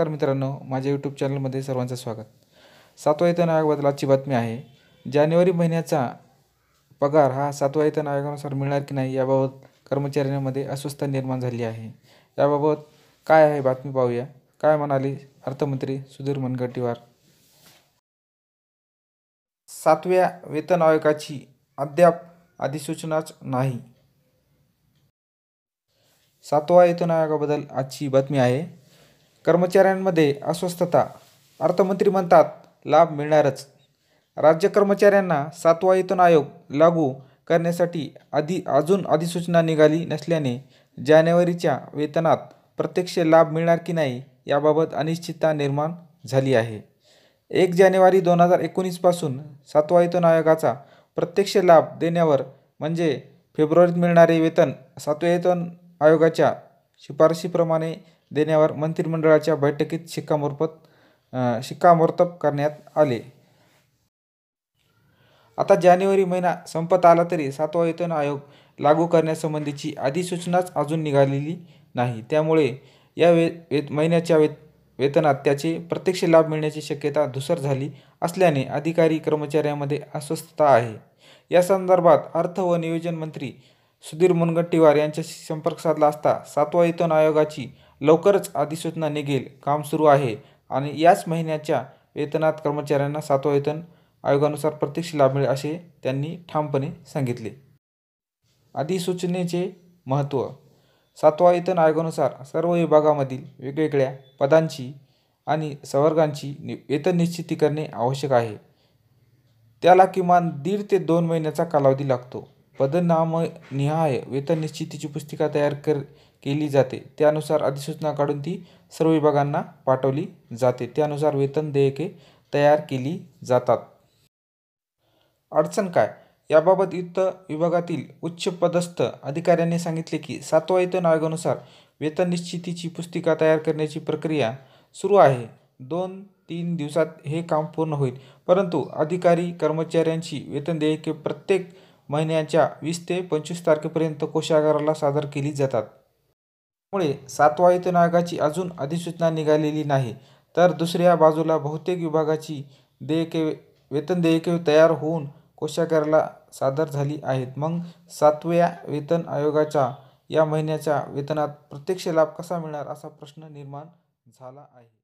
नमस्कार मित्रांनो माझ्या यूट्यूब चॅनलमध्ये सर्वांचं स्वागत. सातवा वेतन आयोगाबद्दल आजची बातमी आहे जानेवारी महिन्याचा पगार हा सातवा वेतन आयोगानुसार मिळणार की नाही याबाबत कर्मचाऱ्यांमध्ये अस्वस्थता निर्माण झाली आहे. याबाबत काय आहे बातमी पाहूया. काय म्हणाले अर्थमंत्री सुधीर मुनगंटीवार? सातव्या वेतन आयोगाची अद्याप अधिसूचनाच नाही. सातवा वेतन आयोगाबद्दल आजची बातमी आहे कर्मचाऱ्यांमध्ये अस्वस्थता. अर्थमंत्री म्हणतात लाभ मिळणारच. राज्य कर्मचाऱ्यांना सातवा वेतन आयोग लागू करण्यासाठी आधी अजून अधिसूचना निघाली नसल्याने जानेवारीच्या वेतनात प्रत्यक्ष लाभ मिळणार की नाही याबाबत अनिश्चितता निर्माण झाली आहे. एक जानेवारी दोन हजार एकोणीसपासून सातवा वेतन आयोगाचा प्रत्यक्ष लाभ देण्यावर म्हणजे फेब्रुवारीत मिळणारे वेतन सातव्या वेतन आयोगाच्या शिफारशीप्रमाणे देण्यावर मंत्रिमंडळाच्या बैठकीत शिक्कामोर्फत शिक्कामोर्तब करण्यात आले. आता जानेवारी महिना संपत आला तरी सातवा वेतन आयोग लागू करण्यासंबंधीची अधिसूचनाच अजून निघालेली नाही. त्यामुळे या वे वेत महिन्याच्या वे वेतनात त्याचे प्रत्यक्ष लाभ मिळण्याची शक्यता धुसर झाली असल्याने अधिकारी कर्मचाऱ्यांमध्ये अस्वस्थता आहे. या संदर्भात अर्थ व नियोजन मंत्री सुधीर मुनगंटीवार यांच्याशी संपर्क साधला असता सातवा वेतन आयोगाची लवकरच अधिसूचना निघेल काम सुरू आहे आणि याच महिन्याच्या वेतनात कर्मचाऱ्यांना सातवा वेतन आयोगानुसार प्रत्यक्ष लाभ मिळेल असे त्यांनी ठामपणे सांगितले. अधिसूचनेचे महत्त्व. सातवा वेतन आयोगानुसार सर्व विभागामधील वेगवेगळ्या पदांची आणि संवर्गांची नि वेतन निश्चिती करणे आवश्यक आहे. त्याला किमान दीड ते दोन महिन्याचा कालावधी लागतो. पदनामनिहाय वेतन निश्चितीची पुस्तिका तयार कर केली जाते. त्यानुसार अधिसूचना काढून ती सर्व विभागांना पाठवली जाते. त्यानुसार वेतन देयके तयार केली जातात. अडचण काय? याबाबत वित्त विभागातील उच्च पदस्थ अधिकाऱ्यांनी सांगितले की सातवा वेतन आयोगानुसार वेतन निश्चितीची पुस्तिका तयार करण्याची प्रक्रिया सुरू आहे. दोन तीन दिवसात हे काम पूर्ण होईल. परंतु अधिकारी कर्मचाऱ्यांची वेतन देयके प्रत्येक महिन्याच्या वीस ते पंचवीस तारखेपर्यंत कोषागाराला सादर केली जातात. त्यामुळे सातवा वेतन आयोगाची अजून अधिसूचना निघालेली नाही. तर दुसऱ्या बाजूला बहुतेक विभागाची देयके वेतन देयके तयार होऊन कोषागाराला सादर झाली आहेत. मग सातव्या वेतन आयोगाच्या या महिन्याच्या वेतनात प्रत्यक्ष लाभ कसा मिळणार असा प्रश्न निर्माण झाला आहे.